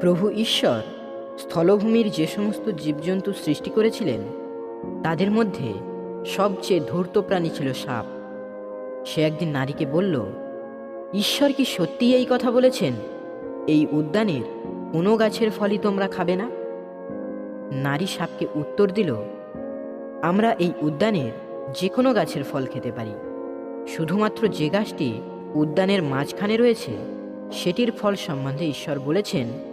প্রভু ঈশ্বর স্থলভূমির যে সমস্ত জীবজন্তু সৃষ্টি করেছিলেন, তাদের মধ্যে সবচেয়ে ধূর্ত প্রাণী ছিল সাপ। সে একদিন নারীকে বলল, ঈশ্বর কি সত্যি এই কথা বলেছেন? এই উদ্যানের কোনো গাছের ফলই তোমরা খাবে না? নারী সাপকে উত্তর দিল, আমরা এই উদ্যানের যে কোনো গাছের ফল খেতে পারি। শুধুমাত্র যে গাছটি উদ্যানের মাঝখানে রয়েছে, সেটির ফল সম্বন্ধে ঈশ্বর বলেছেন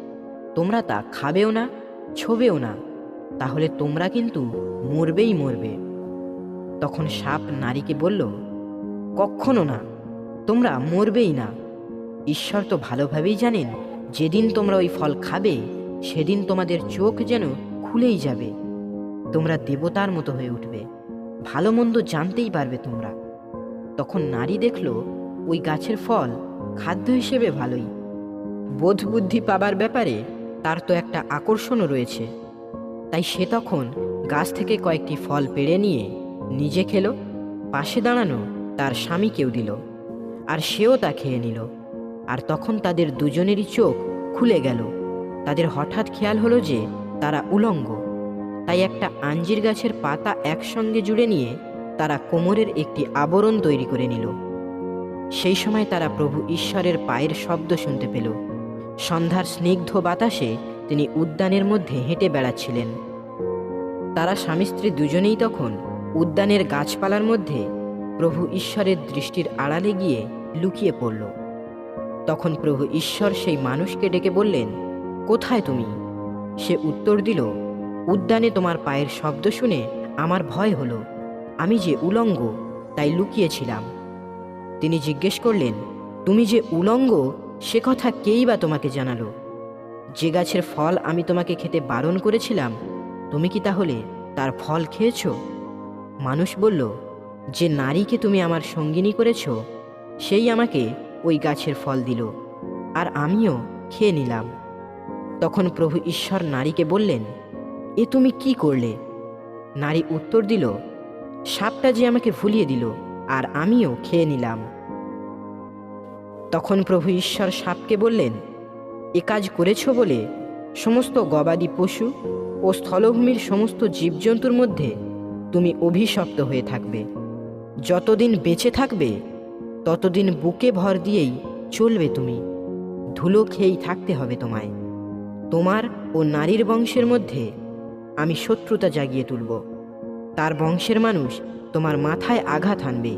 তোমরা তা খাবেও না, ছোবেও না, তাহলে তোমরা কিন্তু মরবেই মরবে। তখন সাপ নারীকে বলল, কখনো না, তোমরা মরবেই না। ঈশ্বর তো ভালোভাবেই জানেন, যেদিন তোমরা ওই ফল খাবে, সেদিন তোমাদের চোখ যেন খুলেই যাবে। তোমরা দেবতার মতো হয়ে উঠবে, ভালো মন্দ জানতেই পারবে তোমরা। তখন নারী দেখল, ওই গাছের ফল খাদ্য হিসেবে ভালোই। বোধ বুদ্ধি পাবার ব্যাপারে তার তো একটা আকর্ষণও রয়েছে। তাই সে তখন গাছ থেকে কয়েকটি ফল পেড়ে নিয়ে নিজে খেলো, পাশে দাঁড়ানো তার স্বামীকেও দিল, আর সেও তা খেয়ে নিল। আর তখন তাদের দুজনেরই চোখ খুলে গেল। তাদের হঠাৎ খেয়াল হলো যে তারা উলঙ্গ। তাই একটা আঞ্জির গাছের পাতা একসঙ্গে জুড়ে নিয়ে তারা কোমরের একটি আবরণ তৈরি করে নিল। সেই সময় তারা প্রভু ঈশ্বরের পায়ের শব্দ শুনতে পেল। সন্ধ্যার স্নিগ্ধ বাতাসে তিনি উদ্যানের মধ্যে হেঁটে বেড়াচ্ছিলেন। তারা স্বামী স্ত্রী দুজনেই তখন উদ্যানের গাছপালার মধ্যে প্রভু ঈশ্বরের দৃষ্টির আড়ালে গিয়ে লুকিয়ে পড়ল। তখন প্রভু ঈশ্বর সেই মানুষকে ডেকে বললেন, কোথায় তুমি? সে উত্তর দিল, উদ্যানে তোমার পায়ের শব্দ শুনে আমার ভয় হলো। আমি যে উলঙ্গ, তাই লুকিয়েছিলাম। তিনি জিজ্ঞেস করলেন, তুমি যে উলঙ্গ সে কথা কেই বা তোমাকে জানালো? যে গাছের ফল আমি তোমাকে খেতে বারণ করেছিলাম, তুমি কি তাহলে তার ফল খেয়েছ? মানুষ বলল, যে নারীকে তুমি আমার সঙ্গিনী করেছ, সেই আমাকে ওই গাছের ফল দিল, আর আমিও খেয়ে নিলাম। তখন প্রভু ঈশ্বর নারীকে বললেন, এ তুমি কি করলে? নারী উত্তর দিল, সাপটা যে আমাকে ভুলিয়ে দিল, আর আমিও খেয়ে নিলাম। তখন প্রভু ঈশ্বর সাপকে বললেন, এ কাজ করেছ বলে সমস্ত গবাদি পশু ও স্থলভূমির সমস্ত জীবজন্তুর মধ্যে তুমি অভিশপ্ত হয়ে থাকবে। যতদিন বেঁচে থাকবে, ততদিন বুকে ভর দিয়েই চলবে তুমি। ধুলো খেয়েই থাকতে হবে তোমায়। তোমার ও নারীর বংশের মধ্যে আমি শত্রুতা জাগিয়ে তুলব। তার বংশের মানুষ তোমার মাথায় আঘাত হানবে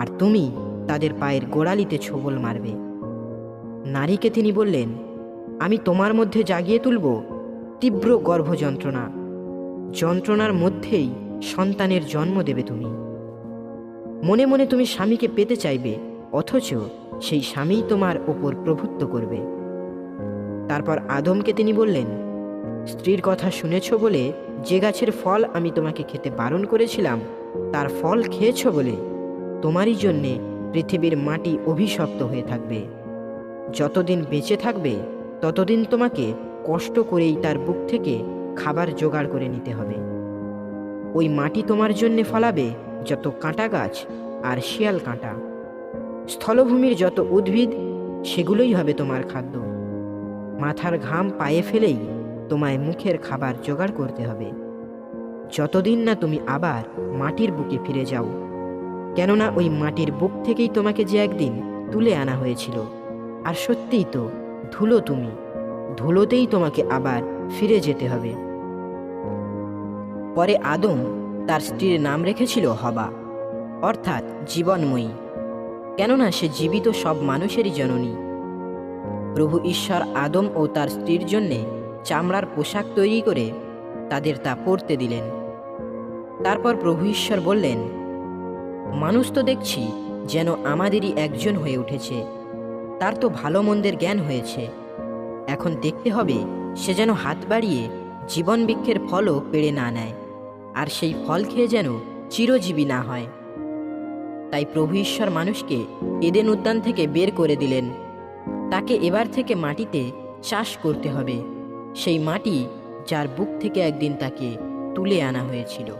আর তুমি তাদের পায়ের গোড়ালিতে ছোবল মারবে। নারীকে তিনি বললেন, আমি তোমার মধ্যে জাগিয়ে তুলব, তীব্র গর্ভযন্ত্রণা। যন্ত্রণার মধ্যেই সন্তানের জন্ম দেবে তুমি। মনে মনে তুমি স্বামীকে পেতে চাইবে, অথচ সেই স্বামীই তোমার ওপর প্রভুত্ব করবে। তারপর আদমকে তিনি বললেন, স্ত্রীর কথা শুনেছ বলে যে গাছের ফল আমি তোমাকে খেতে বারণ করেছিলাম, তার ফল খেয়েছ বলে। তোমারই জন্যে পৃথিবীর মাটি অভিশপ্ত হয়ে থাকবে। যতদিন বেঁচে থাকবে, ততদিন তোমাকে কষ্ট করেই তার বুক থেকে খাবার জোগাড় করে নিতে হবে। ওই মাটি তোমার জন্যে ফলাবে যত কাঁটা গাছ আর শিয়াল কাঁটা। স্থলভূমির যত উদ্ভিদ, সেগুলোই হবে তোমার খাদ্য। মাথার ঘাম পায়ে ফেলেই তোমায় মুখের খাবার জোগাড় করতে হবে। যতদিন না তুমি আবার মাটির বুকে ফিরে যাও কেননা ওই মাটির বুক থেকেই তোমাকে যে একদিন তুলে আনা হয়েছিল। আর সত্যিই তো, ধুলো তুমি। ধুলোতেই তোমাকে আবার ফিরে যেতে হবে। পরে আদম তার স্ত্রীর নাম রেখেছিল হবা, অর্থাৎ জীবনময়ী। কেননা সে জীবিত সব মানুষেরই জননী। প্রভু ঈশ্বর আদম ও তার স্ত্রীর জন্যে চামড়ার পোশাক তৈরি করে তাদের তা পরতে দিলেন। তারপর প্রভু ঈশ্বর বললেন মানুষ তো দেখছি যেন আমাদেরই একজন হয়ে উঠেছে। তার তো ভালো মন্দের জ্ঞান হয়েছে। এখন দেখতে হবে সে যেন হাত বাড়িয়ে জীবন বৃক্ষের ফলও পেড়ে না নেয়, আর সেই ফল খেয়ে যেন চিরজীবী না হয়। তাই প্রভু ঈশ্বর মানুষকে এদেন উদ্যান থেকে বের করে দিলেন। তাকে এবার থেকে মাটিতে চাষ করতে হবে। সেই মাটি যার বুক থেকে একদিন তাকে তুলে আনা হয়েছিল।